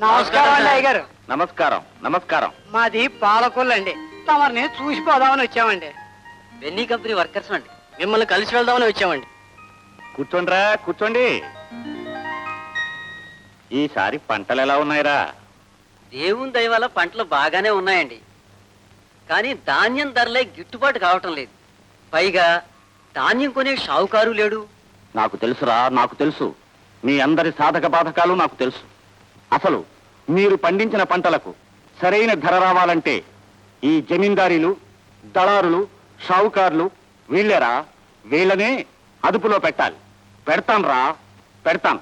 నమస్కారం అండి అయ్యగారు నమస్కారం నమస్కారం. మాది పాలకొల్లు అండి తమరిని చూసిపోదామని వచ్చామండి. బెన్నీ కంపెనీ వర్కర్స్ అండి. మిమ్మల్ని కలిసి వెళ్దామని వచ్చామండి. కూర్చోండిరా కూర్చోండి. ఈసారి పంటలు ఎలా ఉన్నాయిరా? దేవుని దయ వల్ల పంటలు బాగానే ఉన్నాయండి. కానీ ధాన్యం ధరలే గిట్టుబాటు కావటం లేదు. పైగా ధాన్యం కొనే షావుకారు లేడు. నాకు తెలుసురా నాకు తెలుసు. మీ అందరి సాధక బాధకాలు నాకు తెలుసు. అసలు మీరు పండించిన పంటలకు సరైన ధర రావాలంటే ఈ జమీందారీలు దళారులు షావుకారులు వీళ్ళేరా? వీళ్ళనే అదుపులో పెట్టాలి. పెడతాను రా పెడతాను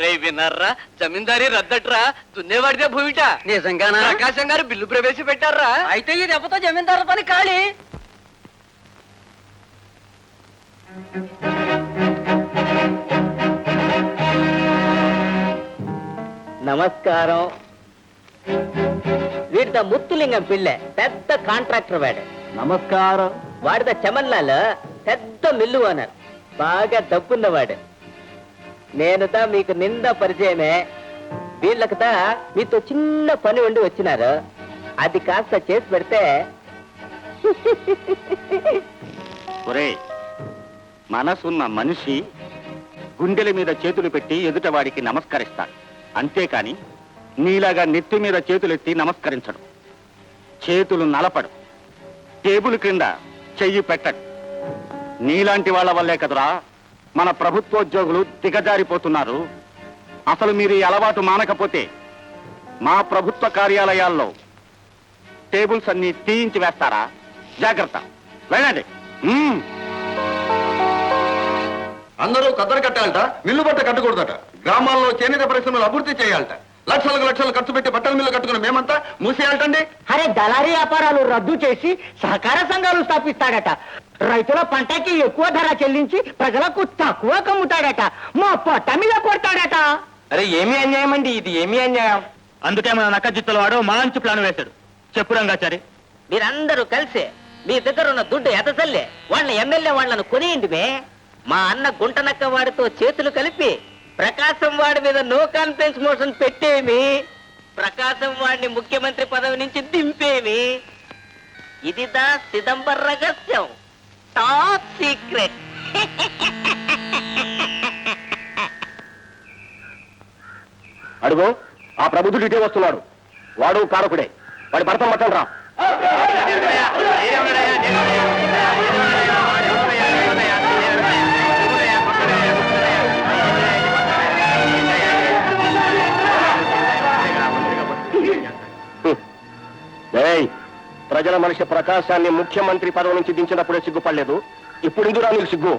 రే విన్నారా? జమీందారీ రద్దట్రా? దున్నేవాడిదే భూమిట. నిజంగానా? ప్రకాశం గారు బిల్లు ప్రవేశపెట్టారా? అయితే ఈ దెబ్బతో జమీందారుల పని ఖాళీ. నమస్కారం. వీడిద ముత్తులింగం పిల్లె పెద్ద కాంట్రాక్టర్ వాడు. నమస్కారం. వాడిద చమన్లాల్ పెద్ద మిల్లు ఓనర్ బాగా డబ్బున్నవాడు. నేనుదా మీకు నింద పరిచయమే వీళ్ళకదా మీతో చిన్న పని ఉండి వచ్చినారు. అది కాస్త చేసి పెడితే ఒరే మనసున్న మనిషి గుండెల మీద చేతులు పెట్టి ఎదుటవాడికి నమస్కరిస్తాడు. అంతేకాని నీలాగా నెత్తి మీద చేతులెత్తి నమస్కరించడు. చేతులు నలపడు. టేబుల్ క్రింద చెయ్యి పెట్టడు. నీలాంటి వాళ్ళ వల్లే కదరా మన ప్రభుత్వోద్యోగులు దిగజారిపోతున్నారు. అసలు మీరు ఈ అలవాటు మానకపోతే మా ప్రభుత్వ కార్యాలయాల్లో టేబుల్స్ అన్ని తీయించి వేస్తారా? జాగ్రత్త. వెళ్ళండి. అందరూ కద్దరు కట్టాలట మిల్లు బట్ట కట్టకూడదట. గ్రామాల్లో చేనేత పరిశ్రమలు అభివృద్ధి చేయాలట. లక్షలకు లక్షలు ఖర్చు పెట్టి బట్టల మిల్లు కట్టుకున్న మేమంతా మూసేయాలటండి. అరే దళారీ వ్యాపారాలు రద్దు చేసి సహకార సంఘాలు స్థాపిస్తాడట. రైతుల పంటకి ఎక్కువ ధర చెల్లించి ప్రజలకు తక్కువ కమ్ముతాడట. మా పొట్ట మీద కొడతాడట. అరే ఏమి అన్యాయం అండి? ఇది ఏమి అన్యాయం? అందుకే మన నక్కజిత్తుల వాడు మంచి ప్లాన్ వేశాడు. చెప్పు రంగాచారి. మీరందరూ కలిసి మీ దగ్గర ఉన్న దుడ్డు ఎతసల్లే వాళ్ళని ఎమ్మెల్యే వాళ్ళను కొనియండి మే. మా అన్న గుంటనక్క వాడితో చేతులు కలిపి ప్రకాశం వాడి మీద నో కాన్ఫిడెన్స్ మోషన్ పెట్టేమి ప్రకాశం వాడిని ముఖ్యమంత్రి పదవి నుంచి దింపేమి ఇదిదా సిదంబర రహస్యం టాప్ సీక్రెట్ అడుగు ఆ ప్రబుద్ధుడు ఇటే వస్తున్నాడు వాడు కారకుడే వాడి భర్త మట్టం రా ప్రజల మనిషి ప్రకాశాన్ని ముఖ్యమంత్రి పదవి నుంచి దించినప్పుడే సిగ్గుపడలేదు. ఇప్పుడు ఇందురా నీకు సిగ్గు?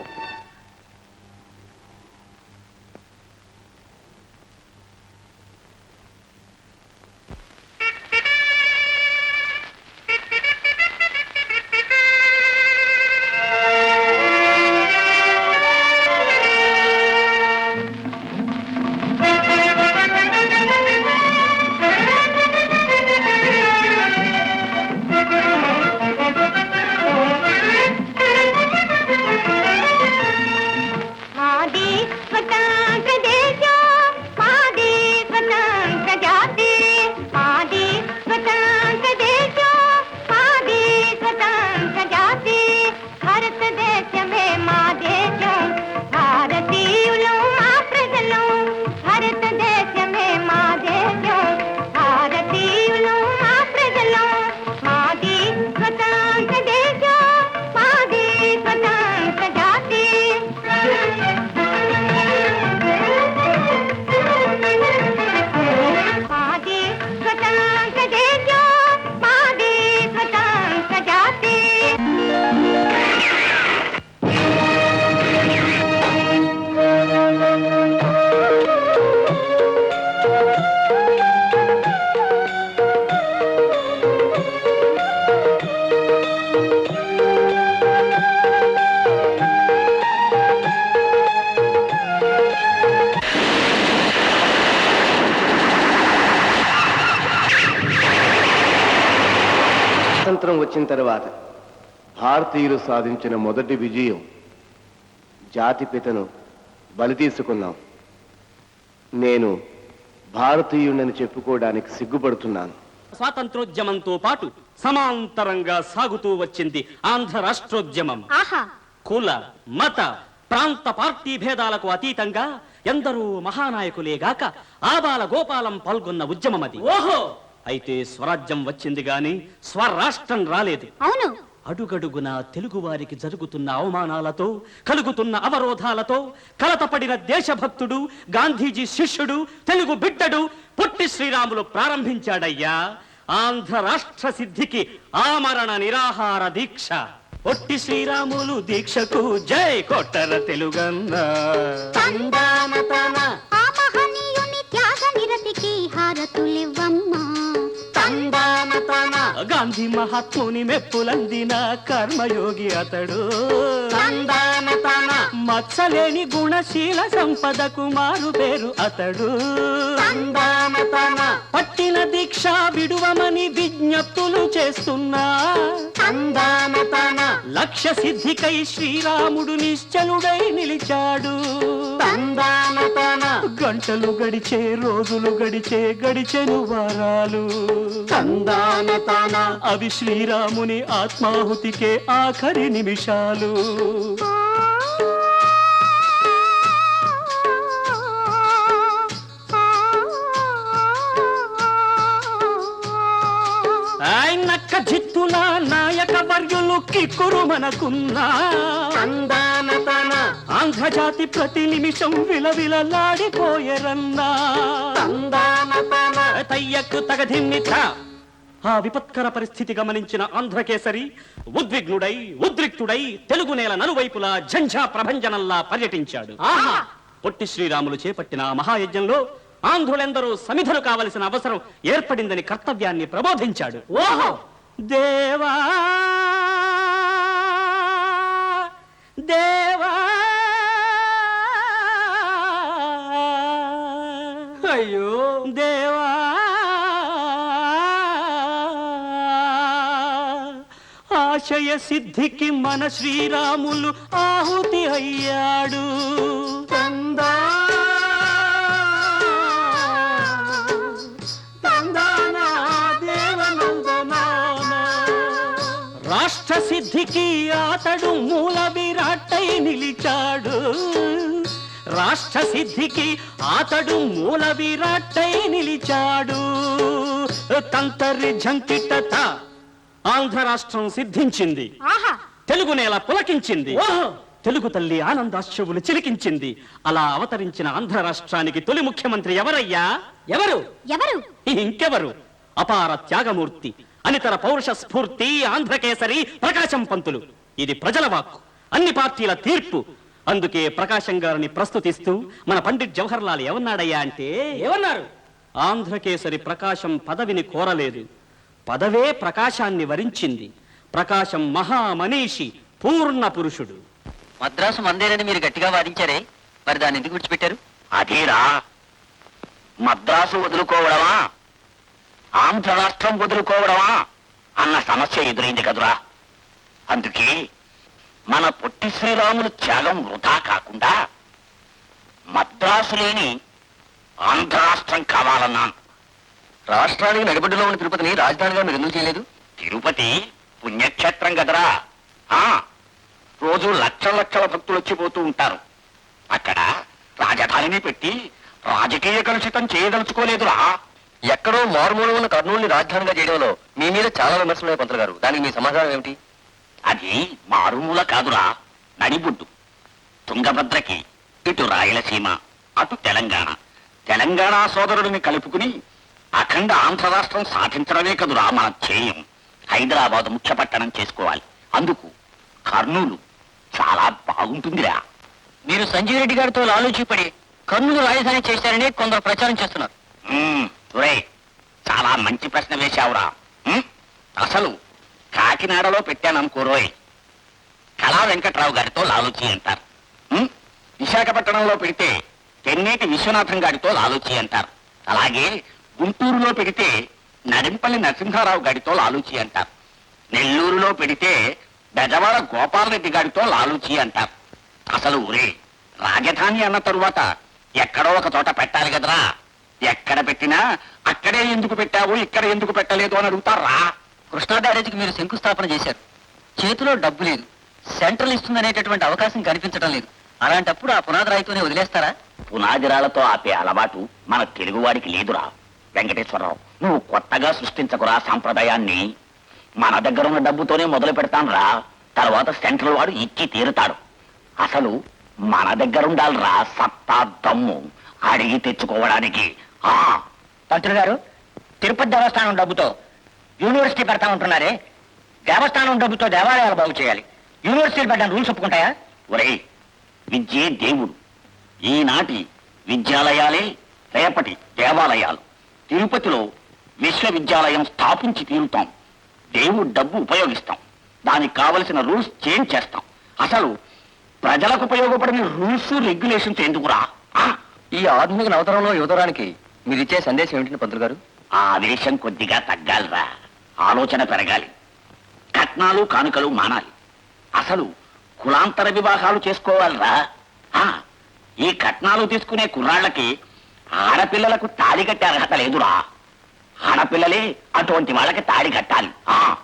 దేశమే మా దేశం భారతీయులం వచ్చిన తర్వాత భారతీయులు సాధించిన మొదటి విజయం జాతిపితను బలి తీసుకున్నాం. నేను భారతీయుణ్ణని చెప్పుకోవడానికి సిగ్గుపడుతున్నాను. స్వాతంత్రోద్యమంతో పాటు సమాంతరంగా సాగుతూ వచ్చింది ఆంధ్ర రాష్ట్రోద్యమం. ఆహా. కుల మత ప్రాంత పార్టీ భేదాలకు అతీతంగా ఎందరో మహానాయకులేగాక ఆబాల గోపాలం పాల్గొన్న ఉద్యమం అది ఓహో! అయితే స్వరాజ్యం వచ్చింది గాని స్వరాష్ట్రం రాలేదు. అవును. అడుగడుగున తెలుగువారికి జరుగుతున్న అవమానాలతో కలుగుతున్న అవరోధాలతో కలతపడిన దేశభక్తుడు గాంధీజీ శిష్యుడు తెలుగు బిడ్డడు పొట్టి శ్రీరాములు ప్రారంభించాడయ్యా. ఆంధ్ర రాష్ట్ర సిద్ధికి ఆమరణ నిరాహార దీక్ష. పొట్టి శ్రీరాములు దీక్షకు జై కొట్టర తెలుగన్న. గాంధీ మహాత్ముని మెప్పులందిన కర్మయోగి అతడు. మచ్చలేని గుణశీల సంపద కుమారు పేరు అతడు. పట్టిన దీక్ష విడువమని విజ్ఞప్తులు చేస్తున్నా. లక్ష్య సిద్ధికై శ్రీరాముడు నిశ్చలుడై నిలిచాడు. గంటలు గడిచే రోజులు గడిచే గడిచెను వారాలు. అవి శ్రీరాముని ఆత్మాహుతికే ఆఖరి నిమిషాలు. ఆయనక్క జిత్తుల నాయక వర్యులు కిక్కురు మనకున్నా. ఆంధ్రజాతి ప్రతి నిమిషం విలవిలలాడిపోయరన్నా. తయ్యక్కు తగధిన్నిట ఆ విపత్కర పరిస్థితి గమనించిన ఆంధ్రకేసరి ఉద్విగ్నుడై ఉద్రిక్తుడై తెలుగు నేల నలువైపులా ఝంఝా ప్రభంజనంలా పర్యటించాడు. పొట్టి శ్రీరాములు చేపట్టిన ఆ మహాయజ్ఞంలో ఆంధ్రులెందరూ సమిధలు కావలసిన అవసరం ఏర్పడిందని కర్తవ్యాన్ని ప్రబోధించాడు. ఓహో! దేవా! దేవా! ఆశయ సిద్ధికి మన శ్రీరాములు ఆహుతి అయ్యాడు. రాష్ట్ర సిద్ధికి అతడు మూల విరాట్టై నిలిచాడు. రాష్ట్ర సిద్ధికి అతడు మూల విరాట్టై నిలిచాడు. తంతరి జంకిటత ఆంధ్ర రాష్ట్రం సిద్ధించింది. ఆహా. తెలుగు నేల పులకించింది. తెలుగు తల్లి ఆనందాశ్రువులు చిలికించింది. అలా అవతరించిన ఆంధ్ర రాష్ట్రానికి తొలి ముఖ్యమంత్రి ఎవరయ్యా? ఎవరు? ఎవరు? ఇంకెవరు? అపార త్యాగమూర్తి అనితర పౌరుష స్ఫూర్తి ఆంధ్రకేసరి ప్రకాశం పంతులు. ఇది ప్రజల వాక్కు అన్ని పార్టీల తీర్పు. అందుకే ప్రకాశం గారిని ప్రస్తుతిస్తూ మన పండిట్ జవహర్ లాల్ ఏమన్నాడయ్యా అంటే ఏమన్నారు ఆంధ్రకేసరి ప్రకాశం పదవిని కోరలేదు. పదవే ప్రకాశాన్ని వరించింది. ప్రకాశం మహామనీషి పూర్ణ పురుషుడు. మద్రాసు మందేనని మీరు గట్టిగా వాదించారే? మరి దాన్ని ఎందుకు విడిచిపెట్టారు? అదేరా మద్రాసు వదులుకోవడమా? ఆంధ్ర రాష్ట్రం వదులుకోవడమా? అన్న సమస్య ఎదురైంది కదురా. అందుకే మన పొట్టి శ్రీరాములు త్యాగం వృధా కాకుండా మద్రాసు లేని ఆంధ్ర రాష్ట్రం కావాలన్నాను. రాష్ట్రానికి నడిబడ్డులో ఉన్న తిరుపతిని రాజధానిగా మీరు ఎందుకు చేయలేదు? తిరుపతి పుణ్యక్షేత్రం కదరా. ఆ రోజు లక్షల లక్షల భక్తులు వచ్చిపోతూ ఉంటారు. అక్కడ రాజధానిని పెట్టి రాజకీయ కలుషితం చేయదలుచుకోలేదురా. ఎక్కడో మారుమూల ఉన్న కర్నూలుని రాజధానిగా చేయడంలో మీ మీద చాలా విమర్శలు పంతులు గారు. దానికి మీ సమాధానం ఏమిటి? అది మారుమూల కాదురా నడిబుడ్డు. తుంగభద్రకి ఇటు రాయలసీమ అటు తెలంగాణ. తెలంగాణ సోదరుడిని కలుపుకుని అఖండ ఆంధ్ర రాష్ట్రం సాధించడమే కదురా మన ధ్యేయం. హైదరాబాద్ ముఖ్య పట్టణం చేసుకోవాలి. అందుకు కర్నూలు చాలా బాగుంటుందిరా. మీరు సంజీవ్ రెడ్డి గారితో లాలూచిపడి కర్నూలు రాజధాని చేశారని కొందరు ప్రచారం చేస్తున్నారు. ఒరేయ్, చాలా మంచి ప్రశ్న వేశావురా? అసలు కాకినాడలో పెట్టాననుకోరోయ్ కళా వెంకట్రావు గారితో లాలూచి అంటారు? విశాఖపట్నంలో పెడితే తెన్నేటి విశ్వనాథం గారితో లాలూచి అంటారు. అలాగే గుంటూరులో పెడితే నడింపల్లి నరసింహారావు గారితో లాలూచి అంటారు. నెల్లూరులో పెడితే బెజవాడ గోపాలరెడ్డి గారితో లాలూచి అంటారు. అసలు ఊరే రాజధాని అన్న తరువాత ఎక్కడో ఒక చోట పెట్టాలి కదరా. ఎక్కడ పెట్టినా అక్కడే ఎందుకు పెట్టావు ఇక్కడ ఎందుకు పెట్టలేదు అని అడుగుతారా? కృష్ణా బ్యారేజీకి మీరు శంకుస్థాపన చేశారు. చేతిలో డబ్బు లేదు. సెంట్రల్ ఇస్తుందనేటటువంటి అవకాశం కనిపించడం లేదు. అలాంటప్పుడు ఆ పునాది రాయితోనే వదిలేస్తారా? పునాదిరాలతో ఆపే అలవాటు మన తెలుగువాడికి లేదురా. వెంకటేశ్వరరావు నువ్వు కొత్తగా సృష్టించకురా సంప్రదాయాన్ని. మన దగ్గర ఉన్న డబ్బుతోనే మొదలు పెడతానురా. తర్వాత సెంట్రల్ వాడు ఇచ్చి తీరుతాడు. అసలు మన దగ్గర ఉండాలిరా సత్తా దమ్ము. అడిగి తెచ్చుకోవడానికి. ఆ! పంతులు గారు తిరుపతి దేవస్థానం డబ్బుతో యూనివర్సిటీ పెడతా ఉంటున్నారే. దేవస్థానం డబ్బుతో దేవాలయాలు బాగు చేయాలి. యూనివర్సిటీలు పెట్టడానికి రూల్స్ ఒప్పుకుంటాయా? ఒరే విద్యే దేవుడు. ఈనాటి విద్యాలయాలే రేపటి దేవాలయాలు. తిరుపతిలో విశ్వవిద్యాలయం స్థాపించి తీరుతాం. దేవుడు డబ్బు ఉపయోగిస్తాం. దానికి కావలసిన రూల్స్ చేంజ్ చేస్తాం. అసలు ప్రజలకు ఉపయోగపడిన రూల్స్ రెగ్యులేషన్స్ ఎందుకురా? ఈ ఆధునిక నవతరంలో యువతరానికి మీరు ఇచ్చే సందేశం ఏమిటి పంతులు గారు? ఆ ఆవేశం కొద్దిగా తగ్గాలిరా. ఆలోచన పెరగాలి. కట్నాలు కానుకలు మానాలి. అసలు కులాంతర వివాహాలు చేసుకోవాలిరా. ఆ, ఈ కట్నాలు తీసుకునే కుర్రాళ్ళకి ఆడపిల్లలకు తాళి కట్టే అర్హత లేదురా. ఆడపిల్లలే అటువంటి వాళ్ళకి తాళి కట్టాలి. ఆ.